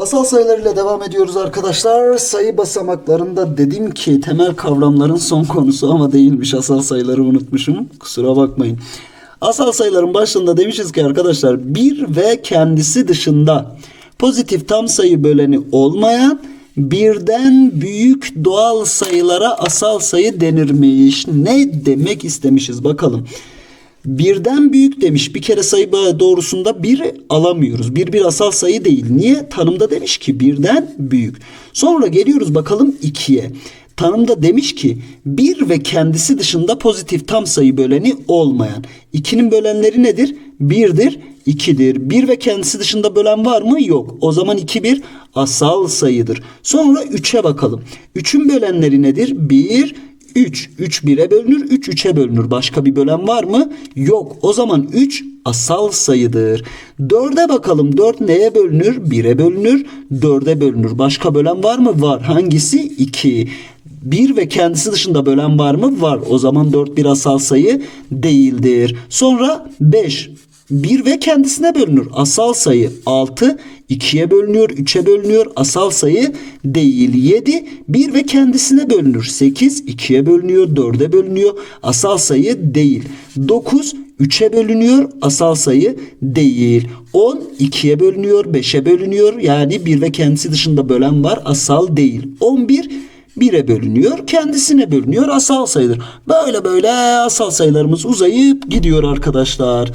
Asal sayılarıyla devam ediyoruz arkadaşlar. Sayı basamaklarında dedim ki temel kavramların son konusu ama değilmiş. Asal sayıları unutmuşum. Kusura bakmayın. Asal sayıların başında demişiz ki arkadaşlar bir ve kendisi dışında pozitif tam sayı böleni olmayan birden büyük doğal sayılara asal sayı denirmiş. Ne demek istemişiz bakalım. Birden büyük demiş. Bir kere sayı doğrusunda bir alamıyoruz. Bir bir asal sayı değil. Niye? Tanımda demiş ki birden büyük. Sonra geliyoruz bakalım ikiye. Tanımda demiş ki bir ve kendisi dışında pozitif tam sayı böleni olmayan. 2'nin bölenleri nedir? 1'dir, 2'dir. 1 ve kendisi dışında bölen var mı? Yok. O zaman 2 bir asal sayıdır. Sonra 3'e bakalım. 3'ün bölenleri nedir? 1, 3. 3 1'e bölünür, 3 3'e bölünür. Başka bir bölen var mı? Yok. O zaman 3 asal sayıdır. 4'e bakalım. 4 neye bölünür? 1'e bölünür, 4'e bölünür. Başka bölen var mı? Var. Hangisi? 2. 1 ve kendisi dışında bölen var mı? Var. O zaman 4 bir asal sayı değildir. Sonra 5. 1 ve kendisine bölünür. Asal sayı 6 2'ye bölünüyor, 3'e bölünüyor. Asal sayı değil. 7 1 ve kendisine bölünür. 8 2'ye bölünüyor, 4'e bölünüyor. Asal sayı değil. 9 3'e bölünüyor. Asal sayı değil. 10 2'ye bölünüyor, 5'e bölünüyor. Yani 1 ve kendisi dışında bölen var. Asal değil. 11 1'e bölünüyor, kendisine bölünüyor, asal sayıdır. Böyle böyle asal sayılarımız uzayıp gidiyor arkadaşlar.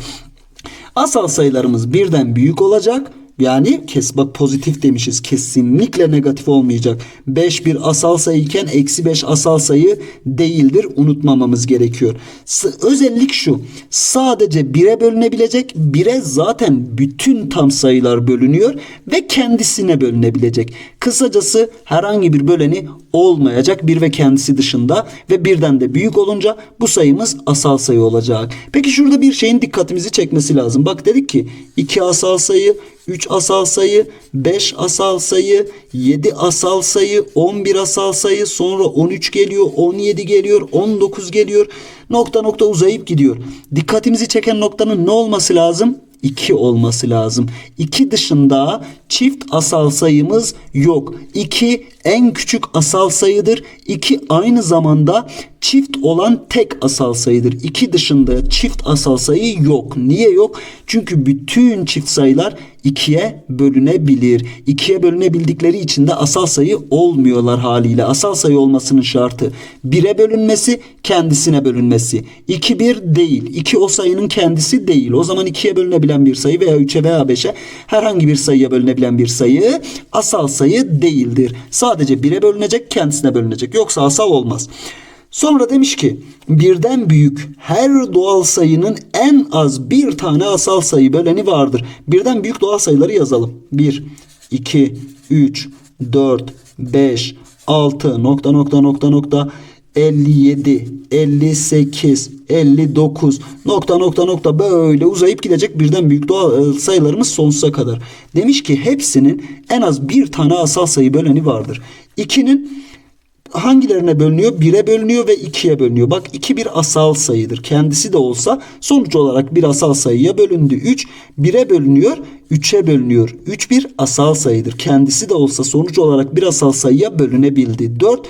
Asal sayılarımız birden büyük olacak. Yani kes bak pozitif demişiz. Kesinlikle negatif olmayacak. 5 bir asal sayı iken eksi 5 asal sayı değildir. Unutmamamız gerekiyor. S- özellik şu. Sadece 1'e bölünebilecek. 1'e zaten bütün tam sayılar bölünüyor ve kendisine bölünebilecek. Kısacası herhangi bir böleni olmayacak. 1 ve kendisi dışında ve birden de büyük olunca bu sayımız asal sayı olacak. Peki şurada bir şeyin dikkatimizi çekmesi lazım. Bak dedik ki 2 asal sayı 3 asal sayı, 5 asal sayı, 7 asal sayı, 11 asal sayı, sonra 13 geliyor, 17 geliyor, 19 geliyor. Nokta nokta uzayıp gidiyor. Dikkatimizi çeken noktanın ne olması lazım? 2 olması lazım. 2 dışında çift asal sayımız yok. 2 en küçük asal sayıdır. 2 aynı zamanda çift olan tek asal sayıdır. 2 dışında çift asal sayı yok. Niye yok? Çünkü bütün çift sayılar 2'ye bölünebilir. 2'ye bölünebildikleri için de asal sayı olmuyorlar haliyle. Asal sayı olmasının şartı 1'e bölünmesi, kendisine bölünmesi. 2 1 değil. 2 o sayının kendisi değil. O zaman 2'ye bölünebilen bir sayı veya 3'e veya 5'e herhangi bir sayıya bölünebilen bir sayı asal sayı değildir. Sadece 1'e bölünecek, kendisine bölünecek. Yoksa asal olmaz. Sonra demiş ki birden büyük her doğal sayının en az bir tane asal sayı böleni vardır. Birden büyük doğal sayıları yazalım. 1, 2, 3, 4, 5, 6 nokta nokta nokta nokta 57, 58, 59 nokta nokta nokta böyle uzayıp gidecek birden büyük doğal e, sayılarımız sonsuza kadar. Demiş ki hepsinin en az bir tane asal sayı böleni vardır. 2'nin hangilerine bölünüyor? 1'e bölünüyor ve 2'ye bölünüyor. Bak 2 bir asal sayıdır. Kendisi de olsa sonuç olarak bir asal sayıya bölündü. 3 1'e bölünüyor, 3'e bölünüyor. 3 bir asal sayıdır. Kendisi de olsa sonuç olarak bir asal sayıya bölünebildi. 4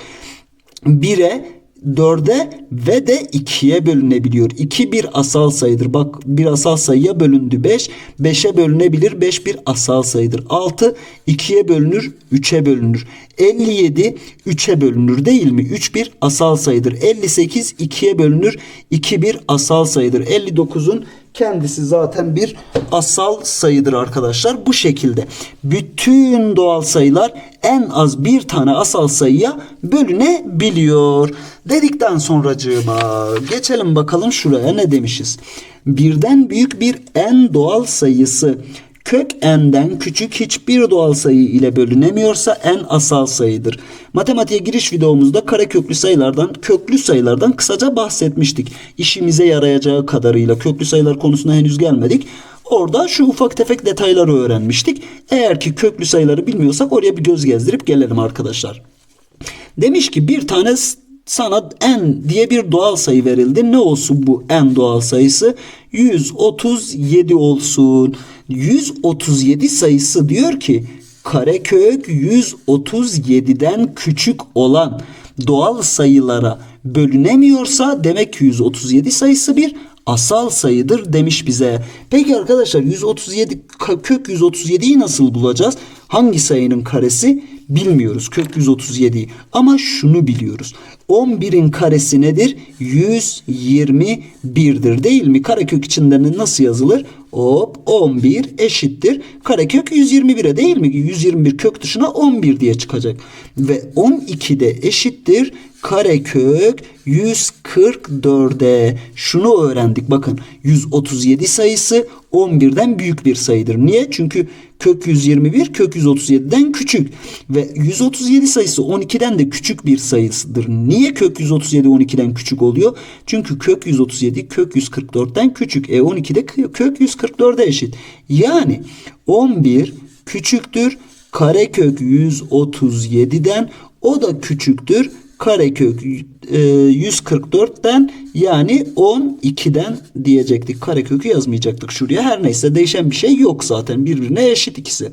1'e 4'e ve de 2'ye bölünebiliyor. 2 bir asal sayıdır. Bak bir asal sayıya bölündü 5. 5'e bölünebilir. 5 bir asal sayıdır. 6 2'ye bölünür. 3'e bölünür. 57 3'e bölünür değil mi? 3 bir asal sayıdır. 58 2'ye bölünür. 2 bir asal sayıdır. 59'un kendisi zaten bir asal sayıdır arkadaşlar. Bu şekilde bütün doğal sayılar en az bir tane asal sayıya bölünebiliyor. Dedikten sonracığıma geçelim bakalım şuraya ne demişiz. Birden büyük bir en doğal sayısı kök n'den küçük hiçbir doğal sayı ile bölünemiyorsa en asal sayıdır. Matematiğe giriş videomuzda kareköklü sayılardan, köklü sayılardan kısaca bahsetmiştik. İşimize yarayacağı kadarıyla köklü sayılar konusuna henüz gelmedik. Orada şu ufak tefek detayları öğrenmiştik. Eğer ki köklü sayıları bilmiyorsak oraya bir göz gezdirip gelelim arkadaşlar. Demiş ki bir tane sana n diye bir doğal sayı verildi. Ne olsun bu n doğal sayısı? 137 olsun. 137 sayısı diyor ki karekök 137'den küçük olan doğal sayılara bölünemiyorsa demek ki 137 sayısı bir asal sayıdır demiş bize. Peki arkadaşlar 137 kök 137'yi nasıl bulacağız? Hangi sayının karesi? Bilmiyoruz kök 137'yi ama şunu biliyoruz. 11'in karesi nedir? 121'dir değil mi? Karekök içinden nasıl yazılır? Hop 11 eşittir. Karekök 121'e değil mi? 121 kök dışına 11 diye çıkacak. Ve 12 de eşittir. Karekök 144'e. Şunu öğrendik bakın. 137 sayısı 11'den büyük bir sayıdır. Niye? Çünkü kök 121 kök 137'den küçük. Ve 137 sayısı 12'den de küçük bir sayısıdır. Niye kök 137 12'den küçük oluyor? Çünkü kök 137 kök 144'ten küçük. E 12 de kök 144'e eşit. Yani 11 küçüktür karekök 137'den o da küçüktür karekök e, 144'ten yani 12'den diyecektik. Karekökü yazmayacaktık şuraya. Her neyse değişen bir şey yok zaten. Birbirine eşit ikisi.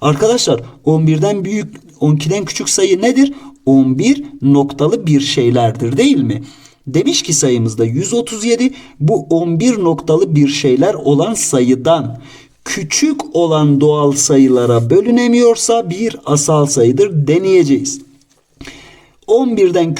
Arkadaşlar 11'den büyük 12'den küçük sayı nedir? 11 noktalı bir şeylerdir değil mi? Demiş ki sayımızda 137 bu 11 noktalı bir şeyler olan sayıdan küçük olan doğal sayılara bölünemiyorsa bir asal sayıdır deneyeceğiz. 11'den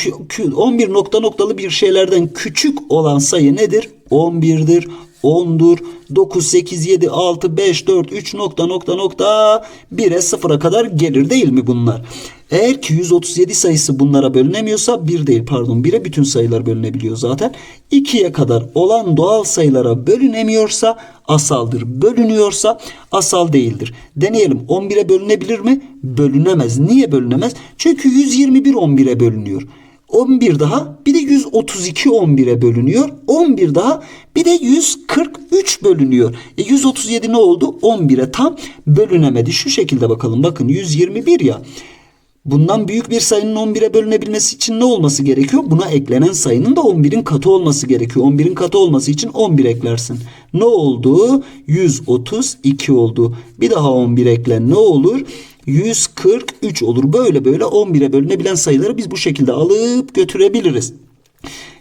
11 nokta noktalı bir şeylerden küçük olan sayı nedir? 11'dir, 10'dur, 9, 8, 7, 6, 5, 4, 3 nokta nokta nokta 1'e 0'a kadar gelir değil mi bunlar? Eğer ki 137 sayısı bunlara bölünemiyorsa 1 değil pardon 1'e bütün sayılar bölünebiliyor zaten. 2'ye kadar olan doğal sayılara bölünemiyorsa asaldır. Bölünüyorsa asal değildir. Deneyelim 11'e bölünebilir mi? Bölünemez. Niye bölünemez? Çünkü 121 11'e bölünüyor. 11 daha bir de 132 11'e bölünüyor. 11 daha bir de 143 bölünüyor. E 137 ne oldu? 11'e tam bölünemedi. Şu şekilde bakalım. Bakın 121 ya. Bundan büyük bir sayının 11'e bölünebilmesi için ne olması gerekiyor? Buna eklenen sayının da 11'in katı olması gerekiyor. 11'in katı olması için 11 eklersin. Ne oldu? 132 oldu. Bir daha 11 eklen ne olur? 143 olur. Böyle böyle 11'e bölünebilen sayıları biz bu şekilde alıp götürebiliriz.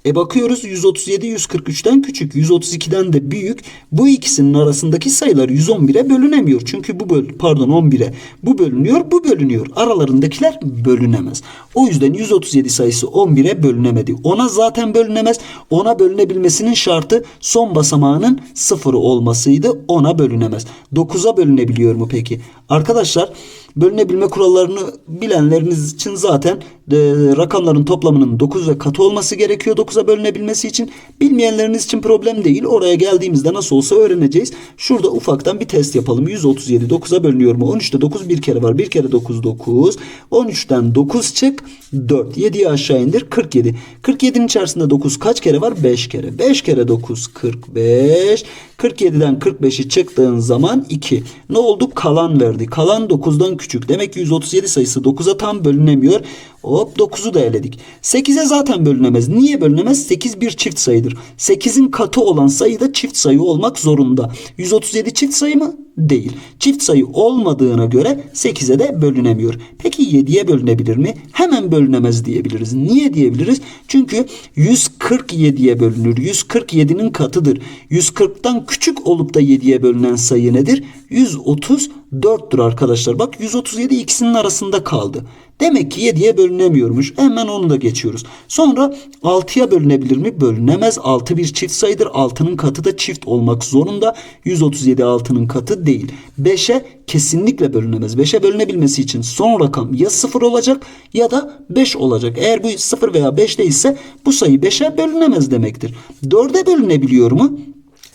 E bakıyoruz 137 143'ten küçük 132'den de büyük. Bu ikisinin arasındaki sayılar 111'e bölünemiyor. Çünkü bu böl pardon 11'e bu bölünüyor bu bölünüyor. Aralarındakiler bölünemez. O yüzden 137 sayısı 11'e bölünemedi. Ona zaten bölünemez. Ona bölünebilmesinin şartı son basamağının 0 olmasıydı. Ona bölünemez. 9'a bölünebiliyor mu peki? Arkadaşlar bölünebilme kurallarını bilenleriniz için zaten e, rakamların toplamının 9 ve katı olması gerekiyor 9'a bölünebilmesi için. Bilmeyenleriniz için problem değil. Oraya geldiğimizde nasıl olsa öğreneceğiz. Şurada ufaktan bir test yapalım. 137 9'a bölünüyor mu? 13'te 9 bir kere var. Bir kere 9 9. 13'ten 9 çık 4. 7'yi aşağı indir 47. 47'nin içerisinde 9 kaç kere var? 5 kere. 5 kere 9 45. 47'den 45'i çıktığın zaman 2. Ne oldu? Kalan verdi. Kalan 9'dan küçük. Demek ki 137 sayısı 9'a tam bölünemiyor. Hop 9'u da eledik. 8'e zaten bölünemez. Niye bölünemez? 8 bir çift sayıdır. 8'in katı olan sayı da çift sayı olmak zorunda. 137 çift sayı mı? Değil. Çift sayı olmadığına göre 8'e de bölünemiyor. Peki 7'ye bölünebilir mi? Hemen bölünemez diyebiliriz. Niye diyebiliriz? Çünkü 147'ye bölünür. 147'nin katıdır. 140'tan küçük olup da 7'ye bölünen sayı nedir? 134'tür arkadaşlar. Bak 137 ikisinin arasında kaldı. Demek ki 7'ye bölünemiyormuş. Hemen onu da geçiyoruz. Sonra 6'ya bölünebilir mi? Bölünemez. 6 bir çift sayıdır. 6'nın katı da çift olmak zorunda. 137 6'nın katı değil. 5'e kesinlikle bölünemez. 5'e bölünebilmesi için son rakam ya 0 olacak ya da 5 olacak. Eğer bu 0 veya 5 değilse bu sayı 5'e bölünemez demektir. 4'e bölünebiliyor mu?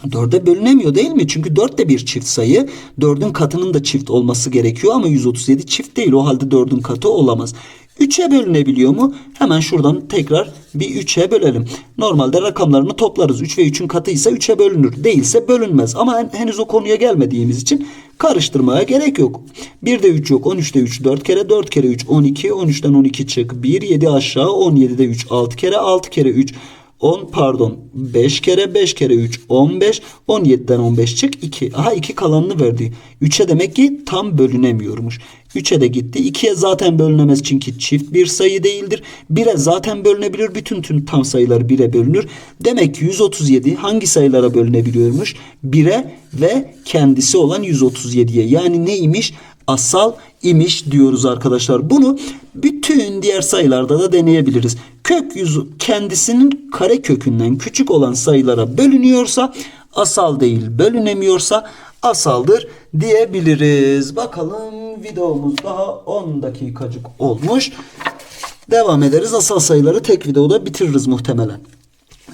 4'e bölünemiyor değil mi? Çünkü 4 de bir çift sayı. 4'ün katının da çift olması gerekiyor ama 137 çift değil. O halde 4'ün katı olamaz. 3'e bölünebiliyor mu? Hemen şuradan tekrar bir 3'e bölelim. Normalde rakamlarını toplarız. 3 ve 3'ün katı ise 3'e bölünür. Değilse bölünmez. Ama henüz o konuya gelmediğimiz için karıştırmaya gerek yok. 1'de 3 yok. 13'de 3 4 kere 4 kere 3 12. 13'ten 12 çık. 1 7 aşağı 17'de 3 6 kere 6 kere 3 10 pardon 5 kere 5 kere 3 15 17'den 15 çık 2. Aha 2 kalanını verdi. 3'e demek ki tam bölünemiyormuş. 3'e de gitti. 2'ye zaten bölünemez çünkü çift bir sayı değildir. 1'e zaten bölünebilir. Bütün tüm tam sayılar 1'e bölünür. Demek ki 137 hangi sayılara bölünebiliyormuş? 1'e ve kendisi olan 137'ye. Yani neymiş? Asal imiş diyoruz arkadaşlar. Bunu bütün diğer sayılarda da deneyebiliriz. Kök yüzü kendisinin kare kökünden küçük olan sayılara bölünüyorsa asal değil bölünemiyorsa asaldır diyebiliriz. Bakalım videomuz daha 10 dakikacık olmuş. Devam ederiz. Asal sayıları tek videoda bitiririz muhtemelen.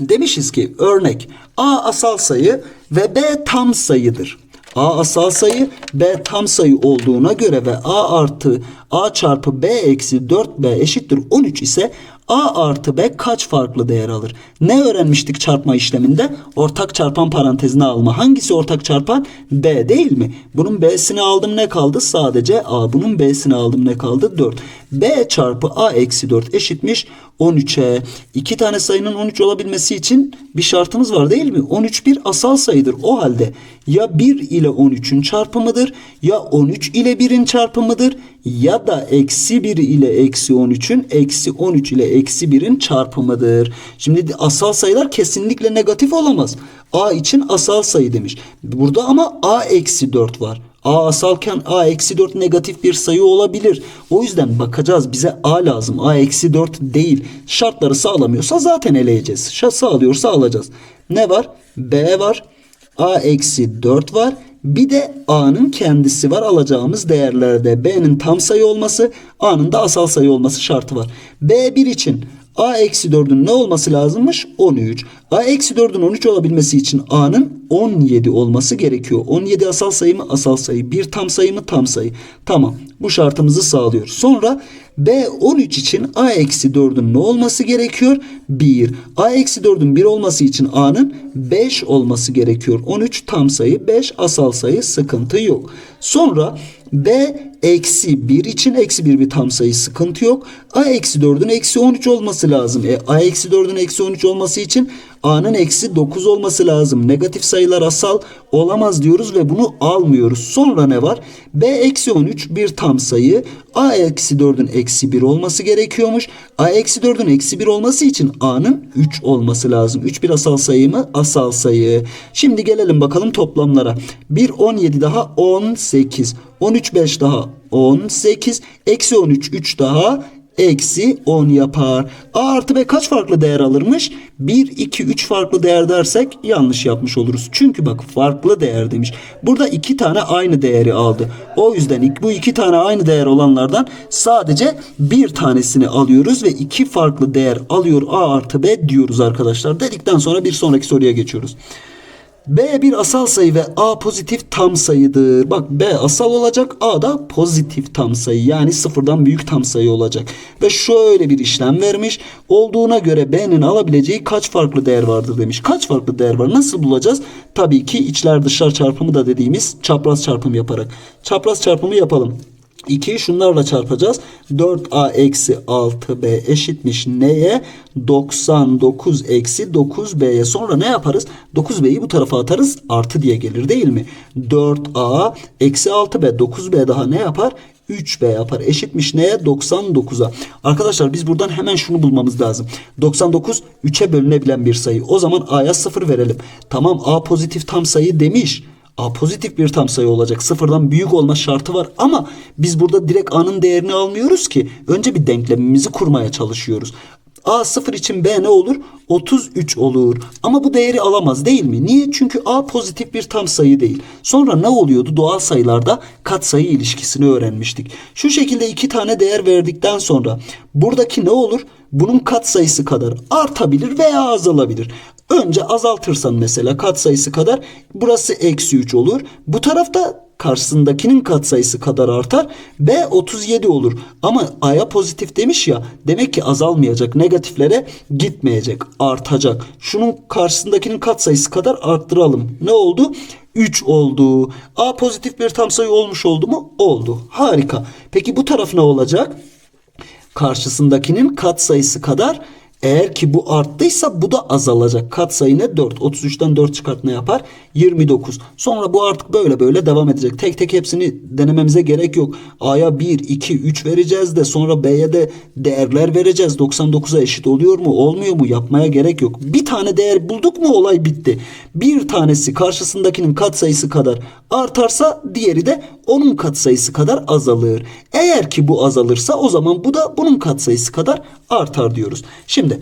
Demişiz ki örnek A asal sayı ve B tam sayıdır. A asal sayı B tam sayı olduğuna göre ve A artı A çarpı B eksi 4B eşittir 13 ise A artı B kaç farklı değer alır? Ne öğrenmiştik çarpma işleminde? Ortak çarpan parantezine alma. Hangisi ortak çarpan? B değil mi? Bunun B'sini aldım ne kaldı? Sadece A. Bunun B'sini aldım ne kaldı? 4. B çarpı A eksi 4 eşitmiş 13'e. İki tane sayının 13 olabilmesi için bir şartımız var değil mi? 13 bir asal sayıdır. O halde ya 1 ile 13'ün çarpımıdır ya 13 ile 1'in çarpımıdır ya da eksi 1 ile eksi 13'ün eksi 13 ile eksi 1'in çarpımıdır. Şimdi asal sayılar kesinlikle negatif olamaz. A için asal sayı demiş. Burada ama A eksi 4 var. A asalken A eksi 4 negatif bir sayı olabilir. O yüzden bakacağız bize A lazım. A eksi 4 değil. Şartları sağlamıyorsa zaten eleyeceğiz. Sağlıyorsa alacağız. Ne var? B var. A eksi 4 var. Bir de A'nın kendisi var alacağımız değerlerde. B'nin tam sayı olması, A'nın da asal sayı olması şartı var. B1 için A eksi 4'ün ne olması lazımmış? 13. A eksi 4'ün 13 olabilmesi için A'nın 17 olması gerekiyor. 17 asal sayı mı? Asal sayı. Bir tam sayı mı? Tam sayı. Tamam. Bu şartımızı sağlıyor. Sonra B 13 için A eksi 4'ün ne olması gerekiyor? 1. A eksi 4'ün 1 olması için A'nın 5 olması gerekiyor. 13 tam sayı 5 asal sayı sıkıntı yok. Sonra B eksi 1 için eksi 1 bir tam sayı sıkıntı yok. A eksi 4'ün eksi 13 olması lazım. E, A eksi 4'ün eksi 13 olması için A'nın eksi 9 olması lazım. Negatif sayılar asal olamaz diyoruz ve bunu almıyoruz. Sonra ne var? B eksi 13 bir tam sayı. A eksi 4'ün eksi 1 olması gerekiyormuş. A eksi 4'ün eksi 1 olması için A'nın 3 olması lazım. 3 bir asal sayı mı? Asal sayı. Şimdi gelelim bakalım toplamlara. 1 17 daha 18. 13 5 daha 18. Eksi 13 3 daha eksi 10 yapar. A artı B kaç farklı değer alırmış? 1, 2, 3 farklı değer dersek yanlış yapmış oluruz. Çünkü bak farklı değer demiş. Burada iki tane aynı değeri aldı. O yüzden bu iki tane aynı değer olanlardan sadece bir tanesini alıyoruz ve iki farklı değer alıyor A artı B diyoruz arkadaşlar. Dedikten sonra bir sonraki soruya geçiyoruz. B bir asal sayı ve A pozitif tam sayıdır. Bak B asal olacak A da pozitif tam sayı yani sıfırdan büyük tam sayı olacak. Ve şöyle bir işlem vermiş. Olduğuna göre B'nin alabileceği kaç farklı değer vardır demiş. Kaç farklı değer var? Nasıl bulacağız? Tabii ki içler dışlar çarpımı da dediğimiz çapraz çarpım yaparak. Çapraz çarpımı yapalım. 2'yi şunlarla çarpacağız. 4a eksi 6b eşitmiş neye? 99 eksi 9b'ye. Sonra ne yaparız? 9b'yi bu tarafa atarız. Artı diye gelir değil mi? 4a eksi 6b. 9b daha ne yapar? 3b yapar. Eşitmiş neye? 99'a. Arkadaşlar biz buradan hemen şunu bulmamız lazım. 99 3'e bölünebilen bir sayı. O zaman a'ya 0 verelim. Tamam a pozitif tam sayı demiş. A pozitif bir tam sayı olacak. Sıfırdan büyük olma şartı var ama biz burada direkt A'nın değerini almıyoruz ki. Önce bir denklemimizi kurmaya çalışıyoruz. A sıfır için B ne olur? 33 olur. Ama bu değeri alamaz değil mi? Niye? Çünkü A pozitif bir tam sayı değil. Sonra ne oluyordu? Doğal sayılarda katsayı ilişkisini öğrenmiştik. Şu şekilde iki tane değer verdikten sonra buradaki ne olur? Bunun katsayısı kadar artabilir veya azalabilir. Önce azaltırsan mesela katsayısı kadar burası eksi 3 olur. Bu tarafta karşısındakinin katsayısı kadar artar. B 37 olur. Ama A'ya pozitif demiş ya demek ki azalmayacak. Negatiflere gitmeyecek. Artacak. Şunun karşısındakinin katsayısı kadar arttıralım. Ne oldu? 3 oldu. A pozitif bir tam sayı olmuş oldu mu? Oldu. Harika. Peki bu taraf ne olacak? Karşısındakinin katsayısı kadar Eğer ki bu arttıysa bu da azalacak. Katsayı ne? 4. 33'ten 4 çıkart ne yapar? 29. Sonra bu artık böyle böyle devam edecek. Tek tek hepsini denememize gerek yok. A'ya 1, 2, 3 vereceğiz de sonra B'ye de değerler vereceğiz. 99'a eşit oluyor mu? Olmuyor mu? Yapmaya gerek yok. Bir tane değer bulduk mu olay bitti. Bir tanesi karşısındakinin katsayısı kadar artarsa diğeri de onun katsayısı kadar azalır. Eğer ki bu azalırsa o zaman bu da bunun katsayısı kadar artar diyoruz. Şimdi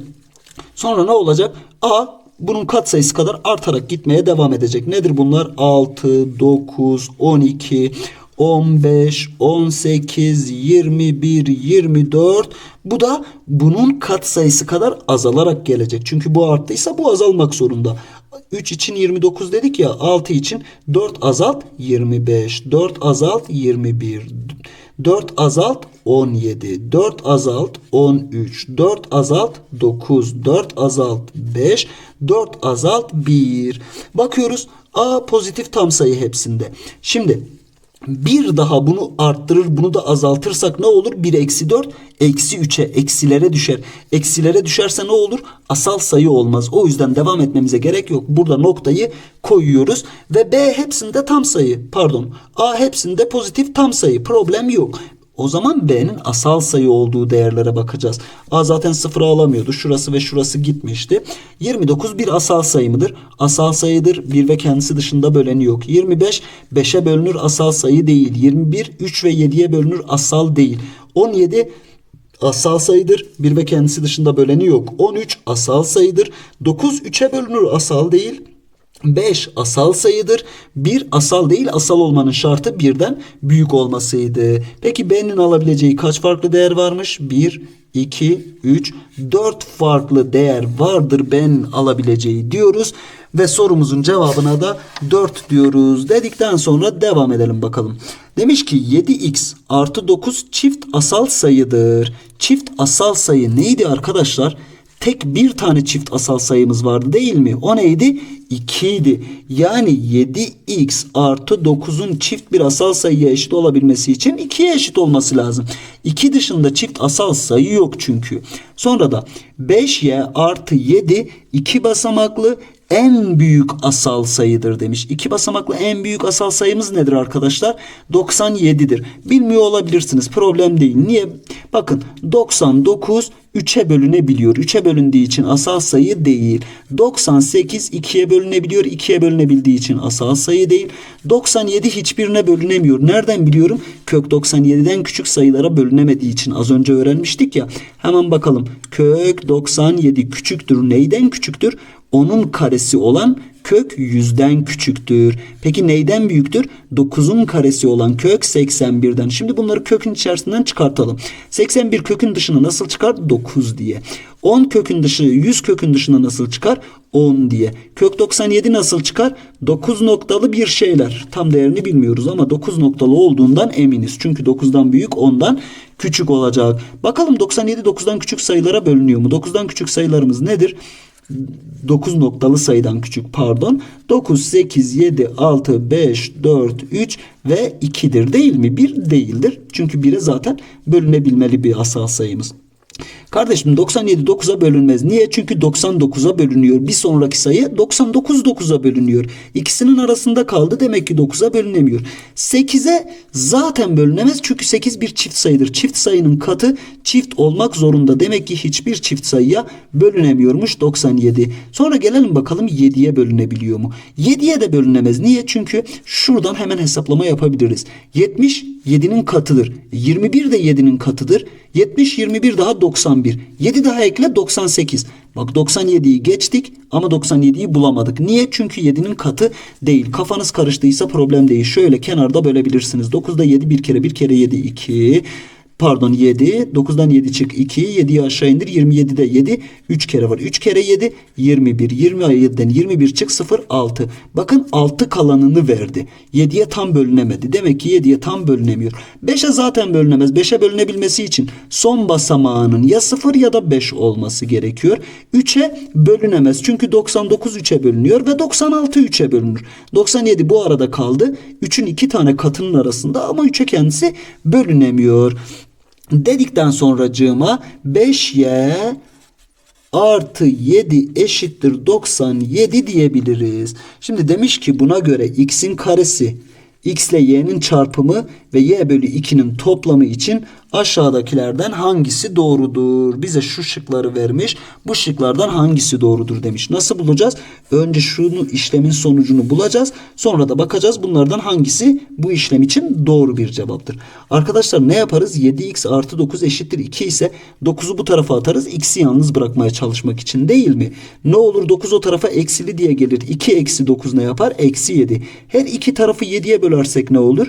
sonra ne olacak? A bunun katsayısı kadar artarak gitmeye devam edecek. Nedir bunlar? 6, 9, 12, 15, 18, 21, 24. Bu da bunun katsayısı kadar azalarak gelecek. Çünkü bu arttıysa bu azalmak zorunda. 3 için 29 dedik ya 6 için 4 azalt 25 4 azalt 21 4 azalt 17 4 azalt 13 4 azalt 9 4 azalt 5 4 azalt 1 bakıyoruz A pozitif tam sayı hepsinde. Şimdi bir daha bunu arttırır bunu da azaltırsak ne olur? 1 eksi 4 eksi 3'e eksilere düşer. Eksilere düşerse ne olur? Asal sayı olmaz. O yüzden devam etmemize gerek yok. Burada noktayı koyuyoruz. Ve B hepsinde tam sayı. Pardon. A hepsinde pozitif tam sayı. Problem yok. O zaman B'nin asal sayı olduğu değerlere bakacağız. A zaten sıfırı alamıyordu. Şurası ve şurası gitmişti. 29 bir asal sayı mıdır? Asal sayıdır. 1 ve kendisi dışında böleni yok. 25 5'e bölünür asal sayı değil. 21 3 ve 7'ye bölünür asal değil. 17 asal sayıdır. 1 ve kendisi dışında böleni yok. 13 asal sayıdır. 9 3'e bölünür asal değil. 5 asal sayıdır. 1 asal değil asal olmanın şartı birden büyük olmasıydı. Peki B'nin alabileceği kaç farklı değer varmış? 1, 2, 3, 4 farklı değer vardır B'nin alabileceği diyoruz. Ve sorumuzun cevabına da 4 diyoruz dedikten sonra devam edelim bakalım. Demiş ki 7x artı 9 çift asal sayıdır. Çift asal sayı neydi arkadaşlar? Tek bir tane çift asal sayımız vardı değil mi? O neydi? 2 idi. Yani 7x artı 9'un çift bir asal sayıya eşit olabilmesi için 2'ye eşit olması lazım. 2 dışında çift asal sayı yok çünkü. Sonra da 5y artı 7 iki basamaklı en büyük asal sayıdır demiş. İki basamaklı en büyük asal sayımız nedir arkadaşlar? 97'dir. Bilmiyor olabilirsiniz. Problem değil. Niye? Bakın 99 3'e bölünebiliyor. 3'e bölündüğü için asal sayı değil. 98 2'ye bölünebiliyor. 2'ye bölünebildiği için asal sayı değil. 97 hiçbirine bölünemiyor. Nereden biliyorum? Kök 97'den küçük sayılara bölünemediği için az önce öğrenmiştik ya. Hemen bakalım. Kök 97 küçüktür. Neyden küçüktür? Onun karesi olan kök 100'den küçüktür. Peki neyden büyüktür? 9'un karesi olan kök 81'den. Şimdi bunları kökün içerisinden çıkartalım. 81 kökün dışına nasıl çıkar? 9 diye. 10 kökün dışı 100 kökün dışına nasıl çıkar? 10 diye. Kök 97 nasıl çıkar? 9 noktalı bir şeyler. Tam değerini bilmiyoruz ama 9 noktalı olduğundan eminiz. Çünkü 9'dan büyük 10'dan küçük olacak. Bakalım 97 9'dan küçük sayılara bölünüyor mu? 9'dan küçük sayılarımız nedir? 9 noktalı sayıdan küçük pardon. 9, 8, 7, 6, 5, 4, 3 ve 2'dir değil mi? 1 değildir. Çünkü 1'e zaten bölünebilmeli bir asal sayımız. Kardeşim 97 9'a bölünmez. Niye? Çünkü 99'a bölünüyor. Bir sonraki sayı 99 9'a bölünüyor. İkisinin arasında kaldı. Demek ki 9'a bölünemiyor. 8'e zaten bölünemez. Çünkü 8 bir çift sayıdır. Çift sayının katı çift olmak zorunda. Demek ki hiçbir çift sayıya bölünemiyormuş 97. Sonra gelelim bakalım 7'ye bölünebiliyor mu? 7'ye de bölünemez. Niye? Çünkü şuradan hemen hesaplama yapabiliriz. 70 7'nin katıdır. 21 de 7'nin katıdır. 70 21 daha 91. 7 daha ekle 98. Bak 97'yi geçtik ama 97'yi bulamadık. Niye? Çünkü 7'nin katı değil. Kafanız karıştıysa problem değil. Şöyle kenarda bölebilirsiniz. 9'da 7 bir kere bir kere 7 2 pardon 7. 9'dan 7 çık 2. 7'yi aşağı indir. 27'de 7. 3 kere var. 3 kere 7 21. 27'den 21 çık 0 6. Bakın 6 kalanını verdi. 7'ye tam bölünemedi. Demek ki 7'ye tam bölünemiyor. 5'e zaten bölünemez. 5'e bölünebilmesi için son basamağının ya 0 ya da 5 olması gerekiyor. 3'e bölünemez. Çünkü 99 3'e bölünüyor ve 96 3'e bölünür. 97 bu arada kaldı. 3'ün 2 tane katının arasında ama 3'e kendisi bölünemiyor dedikten sonracığıma 5y artı 7 eşittir 97 diyebiliriz. Şimdi demiş ki buna göre x'in karesi x ile y'nin çarpımı ve y bölü 2'nin toplamı için aşağıdakilerden hangisi doğrudur? Bize şu şıkları vermiş. Bu şıklardan hangisi doğrudur demiş. Nasıl bulacağız? Önce şunu işlemin sonucunu bulacağız. Sonra da bakacağız bunlardan hangisi bu işlem için doğru bir cevaptır. Arkadaşlar ne yaparız? 7x artı 9 eşittir 2 ise 9'u bu tarafa atarız. x'i yalnız bırakmaya çalışmak için değil mi? Ne olur 9 o tarafa eksili diye gelir. 2 eksi 9 ne yapar? Eksi 7. Her iki tarafı 7'ye bölersek ne olur?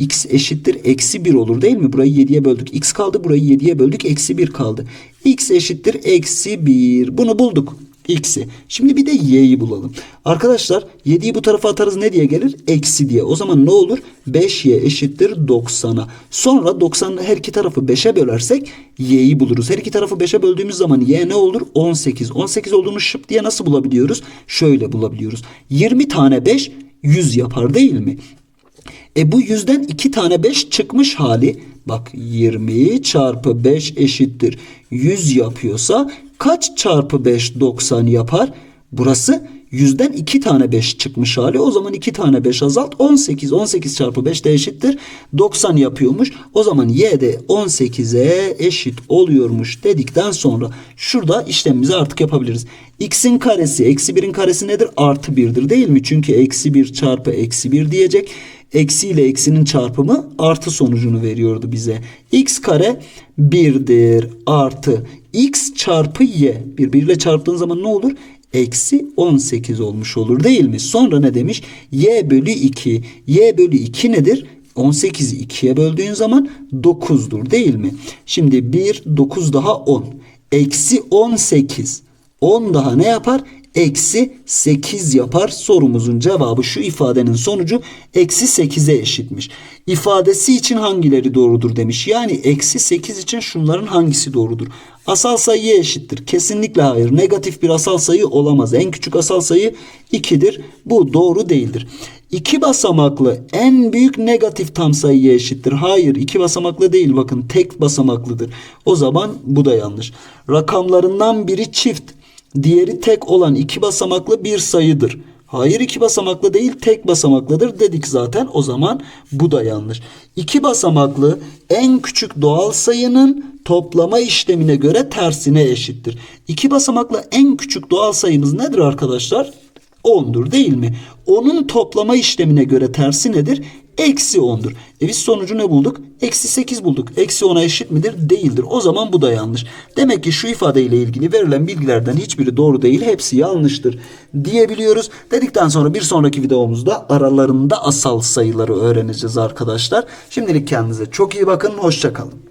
X eşittir eksi 1 olur değil mi? Burayı 7'ye böldük. x kaldı. Burayı 7'ye böldük. Eksi 1 kaldı. x eşittir eksi 1. Bunu bulduk. x'i. Şimdi bir de y'yi bulalım. Arkadaşlar 7'yi bu tarafa atarız ne diye gelir? Eksi diye. O zaman ne olur? 5y eşittir 90'a. Sonra 90'ı her iki tarafı 5'e bölersek y'yi buluruz. Her iki tarafı 5'e böldüğümüz zaman y ne olur? 18. 18 olduğunu şıp diye nasıl bulabiliyoruz? Şöyle bulabiliyoruz. 20 tane 5 100 yapar değil mi? E bu yüzden iki tane 5 çıkmış hali. Bak 20 çarpı 5 eşittir 100 yapıyorsa kaç çarpı 5 90 yapar? Burası yüzden 2 tane 5 çıkmış hali. O zaman 2 tane 5 azalt 18. 18 çarpı 5 de eşittir 90 yapıyormuş. O zaman y de 18'e eşit oluyormuş dedikten sonra şurada işlemimizi artık yapabiliriz. x'in karesi eksi 1'in karesi nedir? Artı 1'dir değil mi? Çünkü eksi 1 çarpı eksi 1 diyecek. Eksi ile eksinin çarpımı artı sonucunu veriyordu bize. x kare 1'dir artı x çarpı y. Birbiriyle çarptığın zaman ne olur? Eksi 18 olmuş olur değil mi? Sonra ne demiş? y bölü 2. y bölü 2 nedir? 18'i 2'ye böldüğün zaman 9'dur değil mi? Şimdi 1, 9 daha 10. Eksi 18. 10 daha ne yapar? Eksi 8 yapar. Sorumuzun cevabı şu ifadenin sonucu eksi 8'e eşitmiş. İfadesi için hangileri doğrudur demiş. Yani eksi 8 için şunların hangisi doğrudur? Asal sayıya eşittir. Kesinlikle hayır. Negatif bir asal sayı olamaz. En küçük asal sayı 2'dir. Bu doğru değildir. İki basamaklı en büyük negatif tam sayıya eşittir. Hayır iki basamaklı değil bakın tek basamaklıdır. O zaman bu da yanlış. Rakamlarından biri çift diğeri tek olan iki basamaklı bir sayıdır. Hayır iki basamaklı değil tek basamaklıdır dedik zaten o zaman bu da yanlış. İki basamaklı en küçük doğal sayının toplama işlemine göre tersine eşittir. İki basamaklı en küçük doğal sayımız nedir arkadaşlar? 10'dur değil mi? Onun toplama işlemine göre tersi nedir? Eksi 10'dur. E biz sonucu ne bulduk? Eksi 8 bulduk. Eksi 10'a eşit midir? Değildir. O zaman bu da yanlış. Demek ki şu ifadeyle ilgili verilen bilgilerden hiçbiri doğru değil. Hepsi yanlıştır diyebiliyoruz. Dedikten sonra bir sonraki videomuzda aralarında asal sayıları öğreneceğiz arkadaşlar. Şimdilik kendinize çok iyi bakın. Hoşçakalın.